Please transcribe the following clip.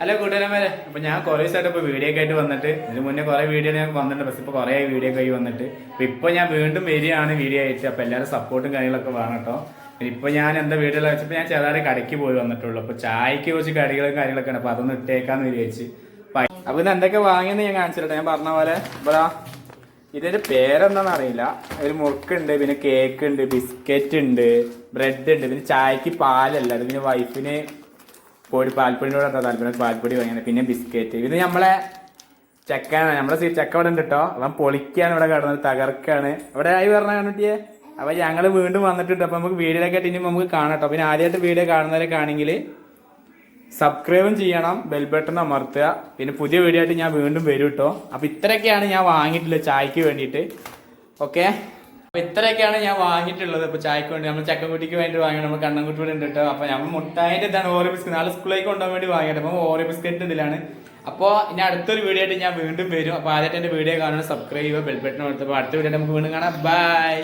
അല്ല കൂട്ടുകാരന്മാരെ അപ്പൊ ഞാൻ കുറേ ദിവസമായിട്ട് ഇപ്പൊ വീഡിയോ ഒക്കെ ആയിട്ട് വന്നിട്ട് ഇതിന് മുന്നേ കുറെ വീഡിയോ ഞാൻ വന്നിട്ടുണ്ട് പക്ഷെ ഇപ്പൊ കുറേ വീഡിയോ ഒക്കെ വന്നിട്ട്. അപ്പൊ ഇപ്പൊ ഞാൻ വീണ്ടും വരികയാണ് വീഡിയോ ആയിട്ട് അപ്പൊ എല്ലാവരും സപ്പോർട്ടും കാര്യങ്ങളൊക്കെ വേണം കേട്ടോ. ഇപ്പൊ ഞാൻ എന്താ വീഡിയോ വെച്ചപ്പോ ഞാൻ ചെറുതായിട്ട് കടയ്ക്ക് പോയി വന്നിട്ടുള്ളൂ. അപ്പൊ ചായക്ക് കുറച്ച് കടികളും കാര്യങ്ങളൊക്കെ ഉണ്ട് അപ്പൊ അതൊന്ന് ഇട്ടേക്കാന്ന് വിചാരിച്ച്. അപ്പൊ ഇന്ന് എന്തൊക്കെ വാങ്ങിയെന്ന് ഞാൻ കാണിച്ചിട്ട് ഞാൻ പറഞ്ഞ പോലെ ഇവിടെ ഇതിന്റെ പേരെന്താണെന്ന് അറിയില്ല. ഒരു മുറുക്കുണ്ട് പിന്നെ കേക്ക് ഉണ്ട് ബിസ്ക്കറ്റ് ഉണ്ട് ബ്രെഡ് ഉണ്ട് പിന്നെ ചായക്ക് പാലല്ല. അത് പിന്നെ വൈഫിന് പൊടി പാൽപ്പൊടിയോട് എന്താ താല്പര്യം പാൽപ്പൊടി വാങ്ങിയത് പിന്നെ ബിസ്ക്കറ്റ്. ഇത് നമ്മളെ ചെക്കാണ് നമ്മളെ സീ- ചെക്ക ഇവിടെ ഉണ്ട് കേട്ടോ അവൻ പൊളിക്കാണ് ഇവിടെ കിടന്നത് തകർക്കാണ്. ഇവിടെ ആയി പറഞ്ഞ കണ്ടിട്ടിയേ അപ്പൊ ഞങ്ങൾ വീണ്ടും വന്നിട്ടുണ്ട്. അപ്പൊ നമുക്ക് വീഡിയോയിലൊക്കെ ആയിട്ട് ഇനി നമുക്ക് കാണാം കേട്ടോ പിന്നെ ആദ്യമായിട്ട് വീഡിയോ കാണുന്നവരൊക്കെ ആണെങ്കിൽ സബ്സ്ക്രൈബും ചെയ്യണം ബെൽ ബട്ടൺ അമർത്തുക. പിന്നെ പുതിയ വീഡിയോ ആയിട്ട് ഞാൻ വീണ്ടും വരും കേട്ടോ അപ്പൊ ഇത്രയൊക്കെയാണ് ഞാൻ വാങ്ങിയിട്ടുള്ളത് ചായക്ക് വേണ്ടിയിട്ട്. ഓക്കെ അപ്പൊ ഇത്രയൊക്കെയാണ് ഞാൻ വാങ്ങിയിട്ടുള്ളത്. ഇപ്പൊ ചായക്ക് വേണ്ടി നമ്മൾ ചക്കൻകുട്ടിക്ക് വേണ്ടി വാങ്ങി നമ്മൾ കണ്ണൻകുട്ടി കൂടെ ഉണ്ട് കേട്ടോ അപ്പൊ നമ്മൾ മുട്ടായിന്റെ ഇതാണ് ഓരോ ബിസ്ക്കറ്റ്. നാളെ സ്കൂളിലേക്ക് കൊണ്ടുപോകാൻ വേണ്ടി വാങ്ങിയിട്ട് അപ്പൊ ഓരോ ബിസ്ക്കറ്റ് ഇതിലാണ്. അപ്പോൾ ഇനി അടുത്തൊരു വീഡിയോ ആയിട്ട് ഞാൻ വീണ്ടും വരും. അപ്പോൾ ആദ്യമായിട്ട് എന്റെ വീഡിയോ കാണുന്നത് സബ്സ്ക്രൈബ് ചെയ്യുക ബെൽ ബട്ടൺ അമർത്തുക. അടുത്ത വീഡിയോ നമുക്ക് വീണ്ടും കാണാം. ബൈ